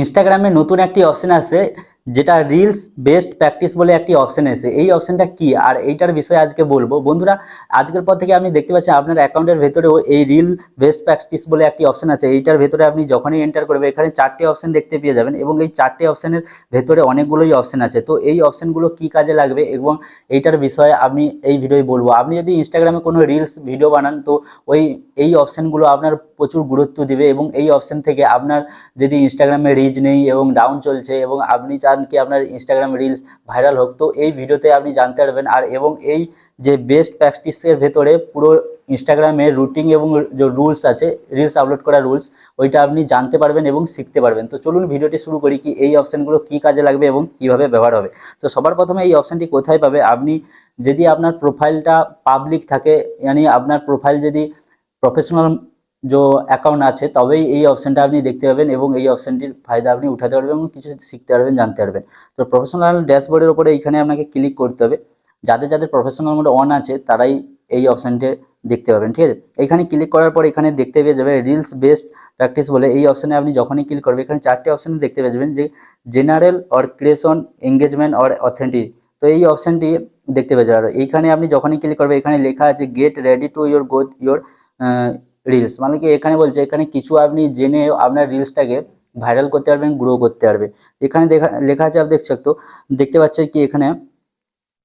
ইনস্টাগ্রামে নতুন একটি অপশন আছে, যেটা রিলস বেস্ট প্র্যাকটিস বলে একটি অপশন এসে এই অপশনটা কি আর এইটার বিষয়ে আজকে বলব। বন্ধুরা, আজকের পর থেকে আপনি দেখতে পাচ্ছেন আপনার অ্যাকাউন্টের ভেতরেও এই রিল বেস্ট প্র্যাকটিস বলে একটি অপশন আছে। এইটার ভেতরে আপনি যখনই এন্টার করবেন, এখানে চারটি অপশন দেখতে পেয়ে যাবেন এবং এই চারটি অপশনের ভেতরে অনেকগুলোই অপশন আছে। তো এই অপশনগুলো কি কাজে লাগবে এবং এইটার বিষয়ে আমি এই ভিডিওয় বলব। আপনি যদি ইনস্টাগ্রামে কোনো রিলস ভিডিও বানান, তো ওই, এই অপশনগুলো আপনার প্রচুর গুরুত্ব দিবে এবং এই অপশন থেকে আপনার যদি ইনস্টাগ্রামে রিচ নেই এবং ডাউন চলছে এবং আপনি চান কি আপনার ইনস্টাগ্রাম রিলস ভাইরাল হোক, তো এই ভিডিওতে আপনি জানতে পারবেন। আর এবং এই যে বেস্ট প্র্যাকটিসের ভেতরে পুরো ইনস্টাগ্রামের রুটিন এবং যে রুলস আছে রিলস আপলোড করার রুলস ওইটা আপনি জানতে পারবেন এবং শিখতে পারবেন। তো চলুন ভিডিওটি শুরু করি কি এই অপশানগুলো কী কাজে লাগবে এবং কীভাবে ব্যবহার হবে। তো সবার প্রথমে এই অপশানটি কোথায় পাবে? আপনি যদি আপনার প্রোফাইলটা পাবলিক থাকে মানে আপনার প্রোফাইল যদি প্রফেশনাল যে অ্যাকাউন্ট আছে, তবেই এই অপশানটা আপনি দেখতে পাবেন এবং এই অপশানটির ফায়দা আপনি উঠাতে পারবেন এবং কিছু শিখতে পারবেন, জানতে পারবেন। তো প্রফেশনাল ড্যাশবোর্ডের উপরে এখানে আপনাকে ক্লিক করতে হবে। যাদের যাদের প্রফেশনাল মোড অন আছে, তারাই এই অপশানটি দেখতে পাবেন, ঠিক আছে? এখানে ক্লিক করার পর এখানে দেখতে পেয়ে যাবে রিলস বেস্ট প্র্যাকটিস বলে এই অপশানে আপনি যখনই ক্লিক করবেন, এখানে চারটি অপশান দেখতে পেয়ে যাবেন যে general or creation engagement or authentic তো এই অপশানটি দেখতে পেয়ে যাবেন। এইখানে আপনি যখনই ক্লিক করবেন, এখানে লেখা আছে get ready to your go your reels মানে কি এখানে বলছে, এখানে কিছু আপনি জেনে আপনার রিলসটাকে ভাইরাল করতে পারবেন গ্রো করতে পারবে। এখানে দেখা, লেখা আছে আপনি দেখছেন তো? দেখতে পাচ্ছেন কি এখানে?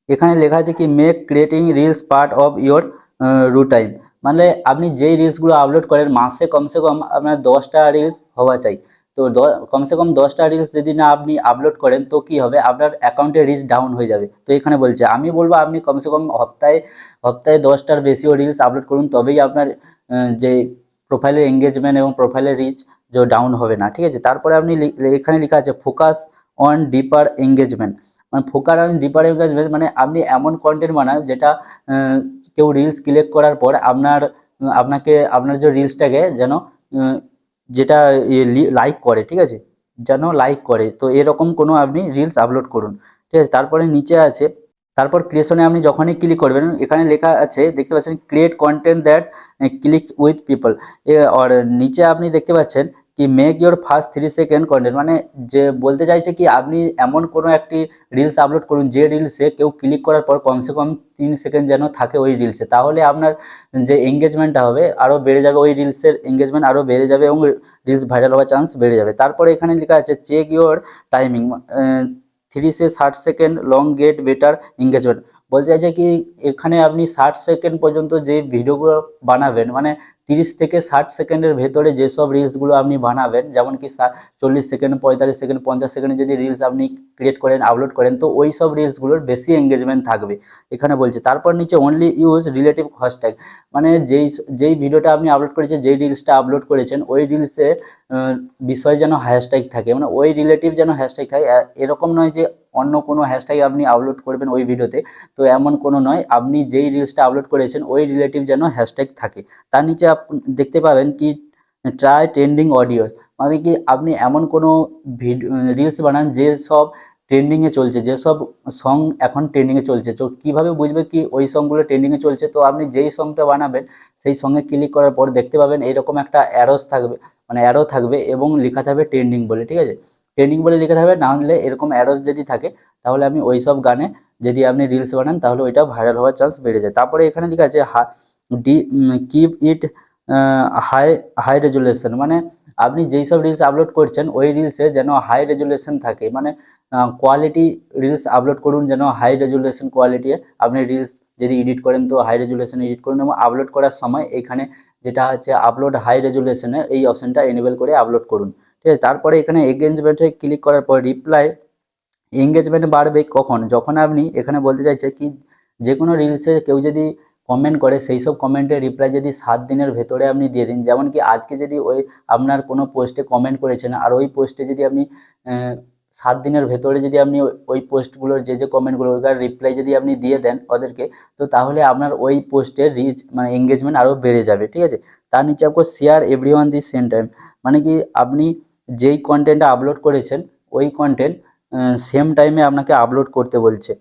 এখানে লেখা আছে কি make creating reels part of your routine মানে আপনি যেই রিলসগুলো আপলোড করেন, মাসে কমসে কম আপনার দশটা রিলস হওয়া চাই। তো কমসে কম দশটা রিলস যদি না আপনি আপলোড করেন, তো কি হবে? আপনার অ্যাকাউন্টে রিচ ডাউন হয়ে যাবে। তো এখানে বলছে, আমি বলব আপনি কমসে কম সপ্তাহে সপ্তাহে দশটার বেশিও রিলস আপলোড করুন, তবেই আপনার যে প্রোফাইলের এঙ্গেজমেন্ট এবং প্রোফাইলের রিচ যে ডাউন হবে না। ঠিক আছে? তারপরে আপনি এখানে লেখা আছে ফোকাস অন ডিপার এঙ্গেজমেন্ট মানে ফোকাস অন ডিপার এঙ্গেজমেন্ট মানে আপনি এমন কন্টেন্ট বানান, যেটা কেউ রিলস ক্লিক করার পর আপনার, আপনাকে, আপনার যে রিলসটাকে যেন যেটা লাইক করে, ঠিক আছে? যেন লাইক করে। তো এরকম কোনো আপনি রিলস আপলোড করুন, ঠিক আছে? তারপরে নিচে আছে, তারপর ক্রিয়েশনে আপনি যখনই ক্লিক করবেন, এখানে লেখা আছে, দেখতে পাচ্ছেন create content that clicks with people আর নিচে আপনি দেখতে পাচ্ছেন কি make your first three second content মানে যে বলতে চাইছে কি, আপনি এমন কোনো একটি রিলস আপলোড করুন, যে রিলসে কেউ ক্লিক করার পর কমসে কম তিন সেকেন্ড যেন থাকে ওই রিলসে তাহলে আপনার যে এঙ্গেজমেন্টটা হবে, আরও বেড়ে যাবে, ওই রিলসের এঙ্গেজমেন্ট আরও বেড়ে যাবে এবং রিলস ভাইরাল হওয়ার চান্স বেড়ে যাবে। তারপরে এখানে লেখা আছে চেক ইউর টাইমিং থ্রি সে ষাট second long get better engagement বলতে চাইছে কি, এখানে আপনি ষাট সেকেন্ড পর্যন্ত যে ভিডিওগুলো বানাবেন মানে তিরিশ থেকে ষাট সেকেন্ডের ভেতরে যেসব রিলসগুলো আপনি বানাবেন, যেমন কি চল্লিশ সেকেন্ড, পঁয়তাল্লিশ সেকেন্ড, পঞ্চাশ সেকেন্ড যদি রিলস আপনি ক্রিয়েট করেন আপলোড করেন, তো ওই সব রিলসগুলোর বেশি এঙ্গেজমেন্ট থাকবে। এখানে বলছে, তারপর নিচে অনলি ইউজ রিলেটিভ হ্যাশট্যাগ মানে যেই যেই ভিডিওটা আপনি আপলোড করেছেন, যেই রিলসটা আপলোড করেছেন, ওই রিলসে বিষয় যেন হ্যাশট্যাগ থাকে। মানে ওই রিলেটিভ যেন হ্যাশট্যাগ থাকে। এরকম নয় যে অন্য কোনো হ্যাশট্যাগ আপনি আপলোড করবেন ওই ভিডিওতে তো এমন কোনো নয়, আপনি যেই রিলসটা আপলোড করেছেন, ওই রিলেটিভ যেন হ্যাশট্যাগ থাকে। তার নিচে দেখতে পাবেন কি ট্রাই ট্রেন্ডিং অডিও মানে কি আপনি এমন কোনো ভিডিও রিলস বানান যে সব ট্রেন্ডিংয়ে চলছে যেসব সং এখন ট্রেন্ডিংয়ে চলছে। তো কীভাবে বুঝবে কি ওই সংগুলো ট্রেন্ডিংয়ে চলছে? তো আপনি যেই সংটা বানাবেন, সেই সঙ্গে ক্লিক করার পর দেখতে পাবেন এইরকম একটা অ্যারোস থাকবে মানে অ্যারো থাকবে এবং লেখা থাকবে ট্রেন্ডিং বলে, ঠিক আছে? ট্রেন্ডিং বলে লেখা থাকবে, না হলে এরকম অ্যারোস যদি থাকে, তাহলে আপনি ওই সব গানে যদি আপনি রিলস বানান, তাহলে ওইটা ভাইরাল হওয়ার চান্স বেড়ে যায়। তারপরে এখানে লেখা আছে, হা D keep it high high resolution মানে আপনি যেই সব রিলস আপলোড করছেন, ওই রিলসে যেন হাই রেজুলেশন থাকে মানে কোয়ালিটি রিলস আপলোড করুন যেন হাই রেজুলেশন কোয়ালিটি আপনি রিলস যদি এডিট করেন তো হাই রেজুলেশন এডিট করুন এবং আপলোড করার সময় এখানে যেটা হচ্ছে আপলোড হাই রেজুলেশনে এই অপশানটা এনেবেল করে আপলোড করুন। ঠিক আছে? তারপরে এখানে এগেঞ্জমেন্টে ক্লিক করার পর রিপ্লাই এঙ্গেজমেন্ট বাড়বে কখন? যখন আপনি এখানে বলতে চাইছে কি, যে কোনো রিলসে কেউ যদি কমেন্ট করে, সেই সব কমেন্টের রিপ্লাই যদি সাত দিনের ভেতরে আপনি দিয়ে দিন। যেমন কি আজকে যদি ওই আপনার কোনো পোস্টে কমেন্ট করেছেন, আর ওই পোস্টে যদি আপনি সাত দিনের ভেতরে যদি আপনি ওই পোস্টগুলোর যে যে কমেন্টগুলো ওইকার রিপ্লাই যদি আপনি দিয়ে দেন ওদেরকে, তো তাহলে আপনার ওই পোস্টের রিচ মানে এঙ্গেজমেন্ট আরও বেড়ে যাবে, ঠিক আছে? তার নিচে আপনার share every one the same time মানে কি আপনি যেই কন্টেন্টটা আপলোড করেছেন, ওই কন্টেন্ট সেম টাইমে আপনাকে আপলোড করতে বলছে।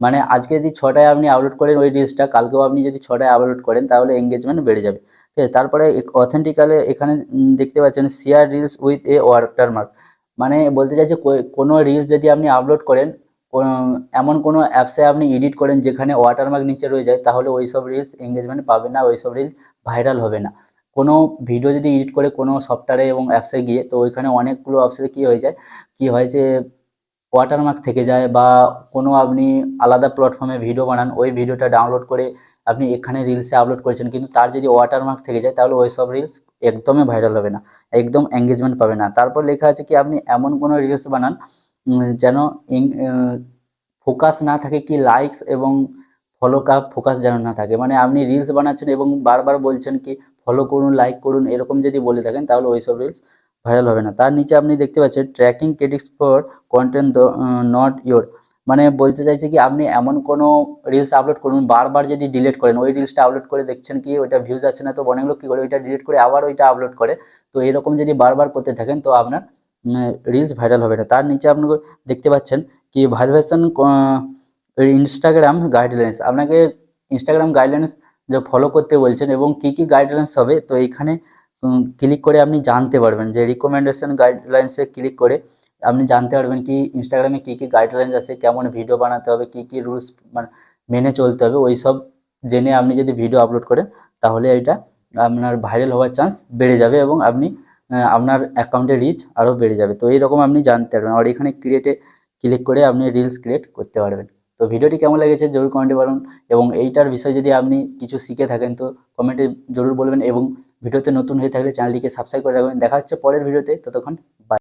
মানে আজকে যদি ছটায় আপনি আপলোড করেন ওই রিলসটা কালকেও আপনি যদি ছটায় আপলোড করেন তাহলে এঙ্গেজমেন্ট বেড়ে যাবে। ঠিক আছে? তারপরে অথেন্টিক্যালে এখানে দেখতে পাচ্ছেন share reels with a watermark মানে বলতে চাইছে কোনো রিলস যদি আপনি আপলোড করেন এমন কোনো অ্যাপসে আপনি এডিট করেন যেখানে ওয়াটারমার্ক নিচে রয়ে যায়, তাহলে ওই সব রিলস এঙ্গেজমেন্ট পাবে না ওই সব রিলস ভাইরাল হবে না। কোনো ভিডিও যদি এডিট করে কোনো সফটওয়্যারে এবং অ্যাপসে গিয়ে, তো ওইখানে অনেকগুলো অ্যাপসে কী হয়ে যায়? কী হয় যে ওয়াটারমার্ক থেকে যায় বা কোনো আপনি আলাদা প্ল্যাটফর্মে ভিডিও বানান, ওই ভিডিওটা ডাউনলোড করে আপনি এখানে রিলসে আপলোড করেছেন, কিন্তু তার যদি ওয়াটারমার্ক থেকে যায়, তাহলে ওই সব রিলস একদমই ভাইরাল হবে না, একদম এঙ্গেজমেন্ট পাবে না। তারপর লেখা আছে কি, আপনি এমন কোনো রিলস বানান যেন ফোকাস না থাকে কি লাইকস এবং ফলো কা ফোকাস যেন না থাকে। মানে আপনি রিলস বানাচ্ছেন এবং বারবার বলছেন কি ফলো করুন লাইক করুন, এরকম যদি বলে থাকেন, তাহলে ওই সব রিলস ভাইরাল হবে না। তার নিচে আপনি দেখতে পাচ্ছেন tracking credits for content not your মানে বলতে চাইছে কি, আপনি এমন কোনো রিলস আপলোড করুন, বারবার যদি ডিলিট করেন, ওই রিলসটা আপলোড করে দেখছেন কি, ওইটা ভিউজ আসছে না, তো অনেক লোক কী করে, ওইটা ডিলিট করে আবার ওইটা আপলোড করে। তো এরকম যদি বারবার করতে থাকেন, তো আপনার রিলস ভাইরাল হবে না। তার নিচে আপনি দেখতে পাচ্ছেন কি ভাইব্রেশন ইনস্টাগ্রাম গাইডলাইন্স আপনাকে ইনস্টাগ্রাম গাইডলাইন্স যে ফলো করতে বলছেন এবং কি কি গাইডলাইন্স হবে, তো এইখানে ক্লিক করে আপনি জানতে পারবেন। যে রিকমেন্ডেশন গাইডলাইন্সে ক্লিক করে আপনি জানতে পারবেন কি ইনস্টাগ্রামে কী কী গাইডলাইন্স আছে, কেমন ভিডিও বানাতে হবে, কী কী রুলস মানে মেনে চলতে হবে ওই সব জেনে আপনি যদি ভিডিও আপলোড করেন, তাহলে এটা আপনার ভাইরাল হওয়ার চান্স বেড়ে যাবে এবং আপনি আপনার অ্যাকাউন্টে রিচ আরও বেড়ে যাবে। তো এইরকম আপনি জানতে পারবেন। আর এখানে ক্রিয়েটে ক্লিক করে আপনি রিলস ক্রিয়েট করতে পারবেন। তো ভিডিওটি কেমন লেগেছে জরুর কমেন্টে বলুন এবং এইটার বিষয়ে যদি আপনি কিছু শিখে থাকেন, তো কমেন্টে জরুর বলবেন এবং ভিডিওতে নতুন হয়ে থাকলে চ্যানেলটিকে সাবস্ক্রাইব করে রাখবেন। দেখা হচ্ছে পরের ভিডিওতে। ততক্ষণ বাই